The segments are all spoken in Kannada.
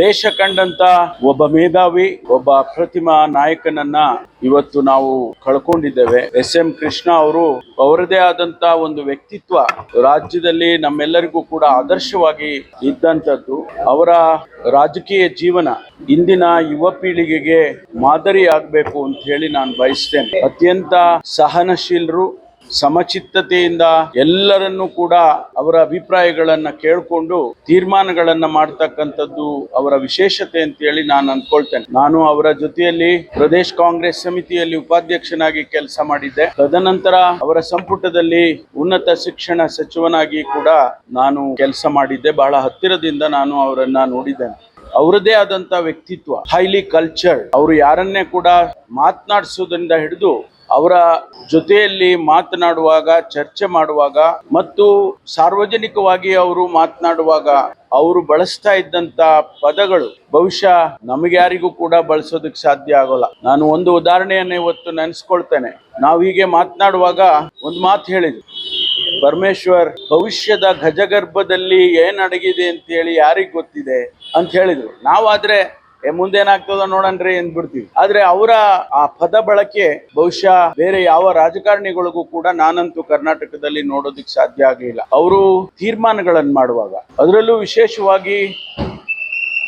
ದೇಶ ಕಂಡಂತ ಒಬ್ಬ ಮೇಧಾವಿ, ಒಬ್ಬ ಅಪ್ರತಿಮ ನಾಯಕನನ್ನ ಇವತ್ತು ನಾವು ಕಳ್ಕೊಂಡಿದ್ದೇವೆ. ಎಸ್ ಎಂ ಕೃಷ್ಣ ಅವರು ಅವರದೇ ಆದಂತ ಒಂದು ವ್ಯಕ್ತಿತ್ವ ರಾಜ್ಯದಲ್ಲಿ ನಮ್ಮೆಲ್ಲರಿಗೂ ಕೂಡ ಆದರ್ಶವಾಗಿ ಇದ್ದಂಥದ್ದು ಅವರ ರಾಜಕೀಯ ಜೀವನ ಇಂದಿನ ಯುವ ಪೀಳಿಗೆಗೆ ಮಾದರಿ ಆಗ್ಬೇಕು ಅಂತ ಹೇಳಿ ನಾನು ಬಯಸ್ತೇನೆ. ಅತ್ಯಂತ ಸಹನಶೀಲರು ಸಮಚಿತ್ತತೆಯಿಂದ ಎಲ್ಲರನ್ನೂ ಕೂಡ ಅವರ ಅಭಿಪ್ರಾಯಗಳನ್ನ ಕೇಳಿಕೊಂಡು ತೀರ್ಮಾನಗಳನ್ನ ಮಾಡ್ತಕ್ಕಂಥದ್ದು ಅವರ ವಿಶೇಷತೆ ಅಂತ ಹೇಳಿ ನಾನು ಅನ್ಕೊಳ್ತೇನೆ. ನಾನು ಅವರ ಜೊತೆಯಲ್ಲಿ ಪ್ರದೇಶ್ ಕಾಂಗ್ರೆಸ್ ಸಮಿತಿಯಲ್ಲಿ ಉಪಾಧ್ಯಕ್ಷನಾಗಿ ಕೆಲಸ ಮಾಡಿದ್ದೆ. ತದನಂತರ ಅವರ ಸಂಪುಟದಲ್ಲಿ ಉನ್ನತ ಶಿಕ್ಷಣ ಸಚಿವನಾಗಿ ಕೂಡ ನಾನು ಕೆಲಸ ಮಾಡಿದ್ದೆ. ಬಹಳ ಹತ್ತಿರದಿಂದ ನಾನು ಅವರನ್ನ ನೋಡಿದ್ದೇನೆ. ಅವರದೇ ಆದಂತ ವ್ಯಕ್ತಿತ್ವ ಹೈಲಿ ಕಲ್ಚರ್ಡ್ ಅವರು ಯಾರನ್ನೇ ಕೂಡ ಮಾತನಾಡಿಸೋದ್ರಿಂದ ಹಿಡಿದು ಅವರ ಜೊತೆಯಲ್ಲಿ ಮಾತನಾಡುವಾಗ, ಚರ್ಚೆ ಮಾಡುವಾಗ ಮತ್ತು ಸಾರ್ವಜನಿಕವಾಗಿ ಅವರು ಮಾತನಾಡುವಾಗ ಅವರು ಬಳಸ್ತಾ ಇದ್ದಂತ ಪದಗಳು ಬಹುಶಃ ನಮಗ್ಯಾರಿಗೂ ಕೂಡ ಬಳಸೋದಕ್ಕೆ ಸಾಧ್ಯ ಆಗೋಲ್ಲ. ನಾನು ಒಂದು ಉದಾಹರಣೆಯನ್ನು ಇವತ್ತು ನೆನೆಸ್ಕೊಳ್ತೇನೆ. ನಾವು ಹೀಗೆ ಮಾತನಾಡುವಾಗ ಒಂದು ಮಾತು ಹೇಳಿದ್ವಿ ಪರಮೇಶ್ವರ್, ಭವಿಷ್ಯದ ಗಜಗರ್ಭದಲ್ಲಿ ಏನ್ ಅಡಗಿದೆ ಅಂತ ಹೇಳಿ ಯಾರಿಗ್ ಗೊತ್ತಿದೆ? ಅಂತ ಹೇಳಿದ್ರು. ನಾವಾದ್ರೆ ಮುಂದೇನಾಗ್ತದ ನೋಡನ್ರಿ ಅಂದ್ಬಿಡ್ತೀವಿ. ಆದ್ರೆ ಅವರ ಆ ಪದ ಬಳಕೆ ಬಹುಶಃ ಬೇರೆ ಯಾವ ರಾಜಕಾರಣಿಗಳಿಗೂ ಕೂಡ ನಾನಂತೂ ಕರ್ನಾಟಕದಲ್ಲಿ ನೋಡೋದಕ್ಕೆ ಸಾಧ್ಯ ಆಗಲಿಲ್ಲ. ಅವರು ತೀರ್ಮಾನಗಳನ್ನು ಮಾಡುವಾಗ. ಅದರಲ್ಲೂ ವಿಶೇಷವಾಗಿ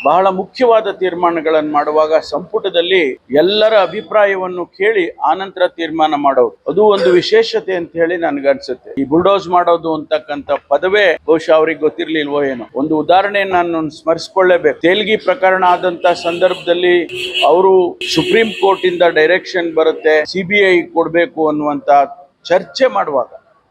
ಬಹಳ ಮುಖ್ಯವಾದ ತೀರ್ಮಾನಗಳನ್ನು ಮಾಡುವಾಗ ಸಂಪುಟದಲ್ಲಿ ಎಲ್ಲರ ಅಭಿಪ್ರಾಯವನ್ನು ಕೇಳಿ ಆನಂತರ ತೀರ್ಮಾನ ಮಾಡೋದು ಅದು ಒಂದು ವಿಶೇಷತೆ ಅಂತ ಹೇಳಿ ನನ್ಗನ್ಸುತ್ತೆ. ಈ ಬುಲ್ಡೋಸ್ ಮಾಡೋದು ಅಂತಕ್ಕಂಥ ಪದವೇ ಬಹುಶಃ ಅವ್ರಿಗೆ ಗೊತ್ತಿರ್ಲಿಲ್ವೋ ಏನೋ. ಒಂದು ಉದಾಹರಣೆ ನಾನು ಸ್ಮರಿಸಿಕೊಳ್ಳೇಬೇಕು. ತೇಲ್ಗಿ ಪ್ರಕರಣ ಆದಂತ ಸಂದರ್ಭದಲ್ಲಿ ಅವರು ಸುಪ್ರೀಂ ಕೋರ್ಟ್ ಇಂದ ಡೈರೆಕ್ಷನ್ ಬರುತ್ತೆ, ಸಿಬಿಐ ಕೊಡ್ಬೇಕು ಅನ್ನುವಂತ ಚರ್ಚೆ ಮಾಡುವಾಗ